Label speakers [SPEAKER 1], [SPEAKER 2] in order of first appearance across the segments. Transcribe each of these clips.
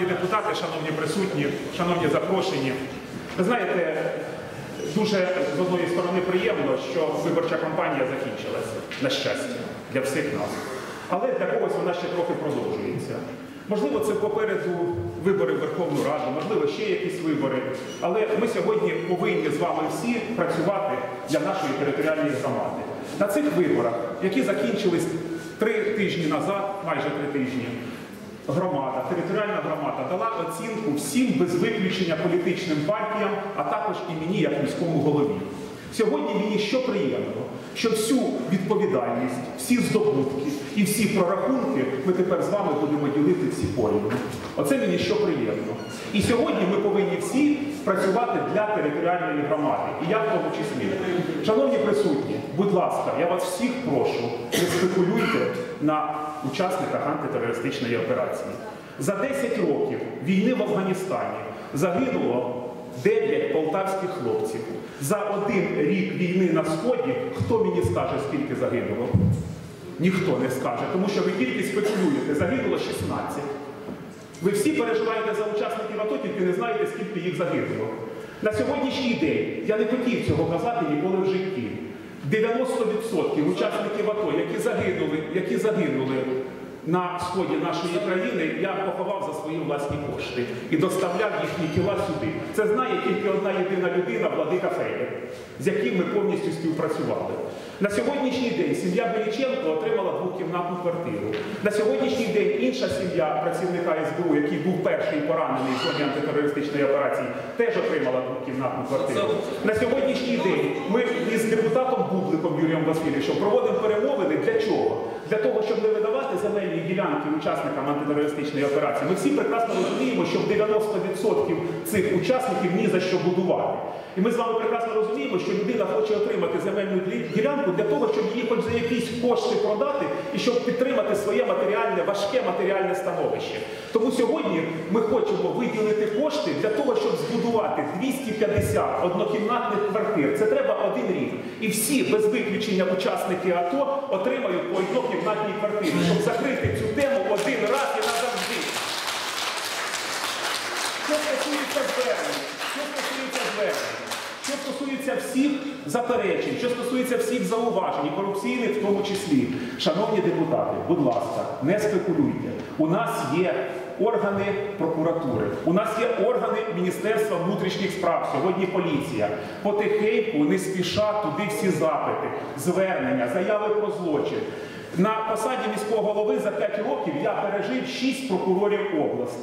[SPEAKER 1] депутати, шановні присутні, шановні запрошені. Ви знаєте, дуже з одної сторони приємно, що виборча кампанія закінчилася, на щастя, для всіх нас. Але для когось вона ще трохи продовжується. Можливо, це попереду вибори в Верховну Раду, можливо, ще якісь вибори. Але ми сьогодні повинні з вами всі працювати для нашої територіальної громади. На цих виборах, які закінчились три тижні назад, майже три тижні, громада, територіальна громада дала оцінку всім без виключення політичним партіям, а також і мені як міському голові. Сьогодні мені що приємно, що всю відповідальність, всі здобутки і всі прорахунки ми тепер з вами будемо ділити всі порівну. Оце мені що приємно. І сьогодні ми повинні всі працювати для територіальної громади. І я в тому числі. Шановні присутні, будь ласка, я вас всіх прошу, не спекулюйте на учасниках антитерористичної операції. За 10 років війни в Афганістані загинуло 9 полтавських хлопців. За один рік війни на Сході, хто мені скаже, скільки загинуло? Ніхто не скаже, тому що ви тільки спекулюєте. Загинуло 16. Ви всі переживаєте за учасників АТО, тільки не знаєте, скільки їх загинуло. На сьогоднішній день я не хотів цього казати ніколи в житті. 90% учасників АТО, які загинули, які загинули на сході нашої країни, я поховав за свої власні кошти і доставляв їхні тіла сюди. Це знає тільки одна єдина людина, владика Федір, з яким ми повністю співпрацювали. На сьогоднішній день сім'я Беліченко отримала двокімнатну квартиру. На сьогоднішній день інша сім'я працівника СБУ, який був перший поранений в зоні антитерористичної операції, теж отримала двокімнатну квартиру. На сьогоднішній день ми із депутатом Бубликом Юрієм Васильовичем проводимо перемовини для чого? Для того, щоб не видавати земельні ділянки учасникам антитерористичної операції. Ми всі прекрасно розуміємо, що в 90% цих учасників ні за що будувати. І ми з вами прекрасно розуміємо, що людина хоче отримати земельну ділянку для того, щоб її хоч за якісь кошти продати і щоб підтримати своє матеріальне, важке матеріальне становище. Тому сьогодні ми хочемо виділити кошти для того, щоб збудувати 250 однокімнатних квартир. Це треба один рік. І всі без виключення учасники АТО отримають по однокімнатній квартирі, щоб закрити цю тему один раз і назавжди. Що стосується звернень, що стосується звернень, що стосується всіх заперечень, що стосується всіх зауважень, і корупційних в тому числі, шановні депутати, будь ласка, не спекулюйте. У нас є органи прокуратури, у нас є органи Міністерства внутрішніх справ, сьогодні поліція. Потихеньку, не спіша туди всі запити, звернення, заяви про злочин. На посаді міського голови за 5 років я пережив 6 прокурорів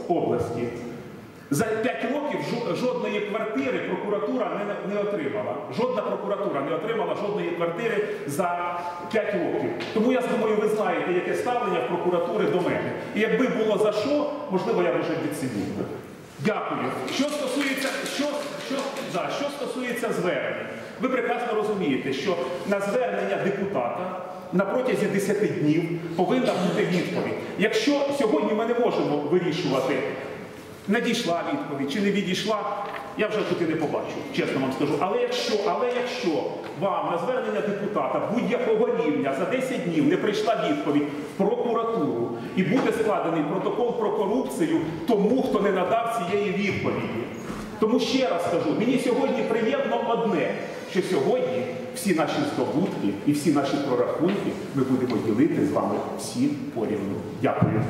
[SPEAKER 1] області. За 5 років жодної квартири прокуратура не, не отримала. Жодна прокуратура не отримала жодної квартири за 5 років. Тому я думаю, ви знаєте, яке ставлення прокуратури до мене. І якби було за що, можливо, я б вже відсидів. Дякую. Що стосується, що, що, да, що стосується звернень, ви прекрасно розумієте, що на звернення депутата на протязі 10 днів повинна бути відповідь. Якщо сьогодні ми не можемо вирішувати, надійшла відповідь чи не відійшла, я вже тут і не побачу, чесно вам скажу. Але якщо, але якщо вам на звернення депутата будь-якого рівня за 10 днів не прийшла відповідь в прокуратуру і буде складений протокол про корупцію тому, хто не надав цієї відповіді. Тому ще раз скажу, мені сьогодні приємно одне, що сьогодні всі наші здобутки і всі наші прорахунки ми будемо ділити з вами всі порівну. Дякую.